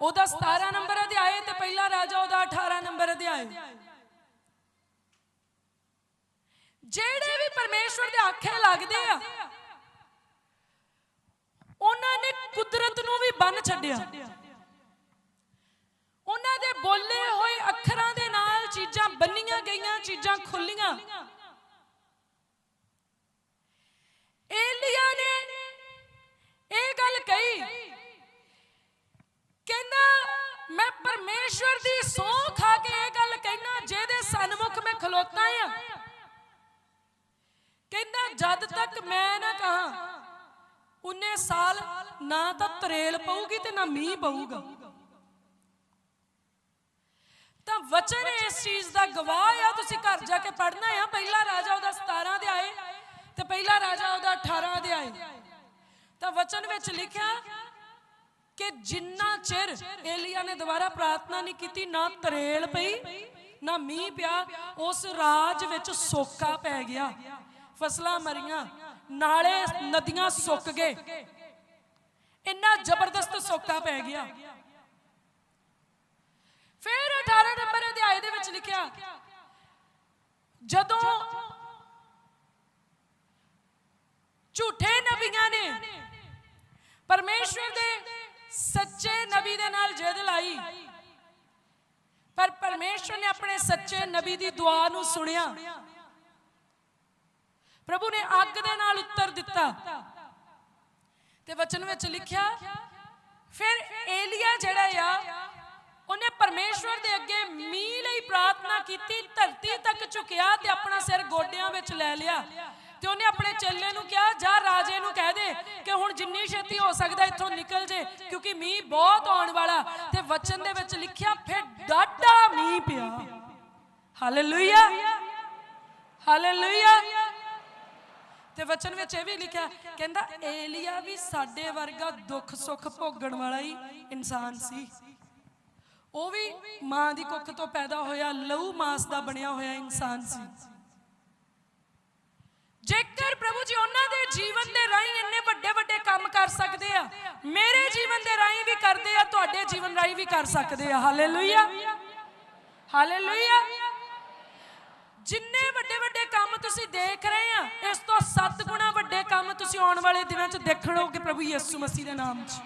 ਉਹਦਾ 17 ਨੰਬਰ ਅਧਿਆਏ ਤੇ ਪਹਿਲਾ ਰਾਜਾ ਉਹਦਾ 18 ਨੰਬਰ ਅਧਿਆਏ। ਜਿਹੜੇ ਵੀ ਪਰਮੇਸ਼ਵਰ ਦੇ ਆਖੇ ਲੱਗਦੇ ਆ, ਉਹਨਾਂ ਨੇ ਕੁਦਰਤ ਨੂੰ ਵੀ ਬੰਨ ਛੱਡਿਆ। ਉਹਨਾਂ ਦੇ ਬੋਲੇ ਹੋਏ ਅੱਖਰਾਂ ਦੇ ਨਾਲ ਚੀਜ਼ਾਂ ਬੰਨੀਆਂ ਗਈਆਂ, ਚੀਜ਼ਾਂ ਖੁੱਲੀਆਂ। ਪਰਮੇਸ਼ਵਰ ਦੀ ਸੌਂ ਖਾ ਕੇ ਇਹ ਗੱਲ ਕਹਿਣਾ, ਜਿਹਦੇ ਸਨਮੁਖ ਮੈਂ ਖਲੋਤਾ ਆ। ਕਹਿੰਦਾ, ਜਦ ਤੱਕ ਮੈਂ ਨਾ ਕਹਾ ਉਨੇ ਸਾਲ ਨਾ ਤਾਂ ਤਰੇਲ ਪਊਗੀ ਤੇ ਨਾ ਮੀਂਹ ਪਊਗਾ। ਤਾਂ ਵਚਨ ਇਸ ਚੀਜ਼ ਦਾ, ਗਵਾਹ ਆ, ਤੁਸੀਂ ਘਰ ਜਾ ਕੇ ਪੜ੍ਹਨਾ ਆ। ਪਹਿਲਾ ਰਾਜਾ ਉਹਦਾ 17 ਆਏ ਤੇ ਪਹਿਲਾ ਰਾਜਾ ਉਹਦਾ 18 ਆਏ। ਤਾਂ ਵਚਨ ਵਿੱਚ ਲਿਖਿਆ ਕਿ ਜਿੰਨਾ ਚਿਰ ਏਲੀਆ ਨੇ ਦੁਬਾਰਾ ਪ੍ਰਾਰਥਨਾ ਨਹੀਂ ਕੀਤੀ, ਨਾ ਤਰੇਲ ਪਈ, ਨਾ ਮੀਂਹ ਪਿਆ, ਉਸ ਰਾਜ ਵਿੱਚ ਸੋਕਾ ਪੈ ਗਿਆ। ਫਸਲਾਂ ਮਰੀਆਂ, ਨਾਲੇ ਨਦੀਆਂ ਸੁੱਕ ਗਏ। ਇੰਨਾ ਜ਼ਬਰਦਸਤ ਸੋਕਾ ਪੈ ਗਿਆ। ਫਿਰ 18 ਨੰਬਰ ਅਧਿਆਏ ਦੇ ਵਿੱਚ ਲਿਖਿਆ, ਜਦੋਂ ਝੂਠੇ ਨਬੀਆਂ ਨੇ ਪਰਮੇਸ਼ਵਰ ਦੇ ਸੱਚੇ ਨਬੀ ਦੇ ਨਾਲ ਜਿੱਦ ਲਾਈ। ਪਰ ਪਰਮੇਸ਼ਵਰ ਨੇ ਆਪਣੇ ਸੱਚੇ ਨਬੀ ਦੀ ਦੁਆ ਨੂੰ ਸੁਣਿਆ। ਪ੍ਰਭੂ ਨੇ ਅੱਗ ਦੇ ਨਾਲ ਉੱਤਰ ਦਿੱਤਾ ਤੇ ਵਚਨ ਵਿੱਚ ਲਿਖਿਆ, ਫਿਰ ਏਲੀਆ ਜਿਹੜਾ ਆ, ਉਹਨੇ ਪਰਮੇਸ਼ਵਰ ਦੇ ਅੱਗੇ ਮੀਂਹ ਲਈ ਪ੍ਰਾਰਥਨਾ ਕੀਤੀ, ਧਰਤੀ ਤੱਕ ਝੁਕਿਆ ਤੇ ਆਪਣਾ ਸਿਰ ਗੋਡਿਆਂ ਵਿੱਚ ਲੈ ਲਿਆ। ਤੇ ਉਹਨੇ ਆਪਣੇ ਚੇਲੇ ਨੂੰ ਕਿਹਾ, ਜਾ ਰਾਜੇ ਨੂੰ ਕਹਿ ਦੇ ਕਿ ਹੁਣ ਜਿੰਨੀ ਛੇਤੀ ਹੋ ਸਕਦਾ ਇੱਥੋਂ ਨਿਕਲ ਜੇ ਕਿਉਂਕਿ ਮੀਂਹ ਬਹੁਤ ਆਉਣ ਵਾਲਾ ਤੇ ਵਚਨ ਦੇ ਵਿੱਚ ਲਿਖਿਆ ਫਿਰ ਡਾਡਾ ਮੀਂਹ ਪਿਆ। ਹਾਲੇਲੂਇਆ ਹਾਲੇਲੂਇਆ ਤੇ ਵਚਨ ਵਿੱਚ ਇਹ ਵੀ ਲਿਖਿਆ, ਕਹਿੰਦਾ ਏਲੀਆ ਵੀ ਸਾਡੇ ਵਰਗਾ ਦੁੱਖ ਸੁੱਖ ਭੋਗਣ ਵਾਲਾ ਹੀ ਇਨਸਾਨ ਸੀ। ਉਹ ਵੀ ਮਾਂ ਦੀ ਕੁੱਖ ਤੋਂ ਪੈਦਾ ਹੋਇਆ, ਲਹੂ ਮਾਸ ਦਾ ਬਣਿਆ ਹੋਇਆ ਇਨਸਾਨ ਸੀ। ਜੇਕਰ ਪ੍ਰਭੂ ਜੀ ਉਹਨਾਂ ਦੇ ਜੀਵਨ ਦੇ ਰਾਹੀਂ ਇੰਨੇ ਵੱਡੇ ਵੱਡੇ ਕੰਮ ਕਰ ਸਕਦੇ ਆ, ਮੇਰੇ ਜੀਵਨ ਦੇ ਰਾਹੀਂ ਵੀ ਕਰਦੇ ਆ, ਤੁਹਾਡੇ ਜੀਵਨ ਰਾਹੀਂ ਵੀ ਕਰ ਸਕਦੇ ਆ। ਹਾਲੇਲੂਇਆ ਹਾਲੇਲੂਇਆ ਜਿੰਨੇ ਵੱਡੇ ਵੱਡੇ ਕੰਮ ਤੁਸੀਂ ਦੇਖ ਰਹੇ ਆ, ਇਸ ਤੋਂ 7 ਗੁਣਾ ਵੱਡੇ ਕੰਮ ਤੁਸੀਂ ਆਉਣ ਵਾਲੇ ਦਿਨਾਂ 'ਚ ਦੇਖਣੋਗੇ ਪ੍ਰਭੂ ਯਿਸੂ ਮਸੀਹ ਦੇ ਨਾਮ 'ਚ।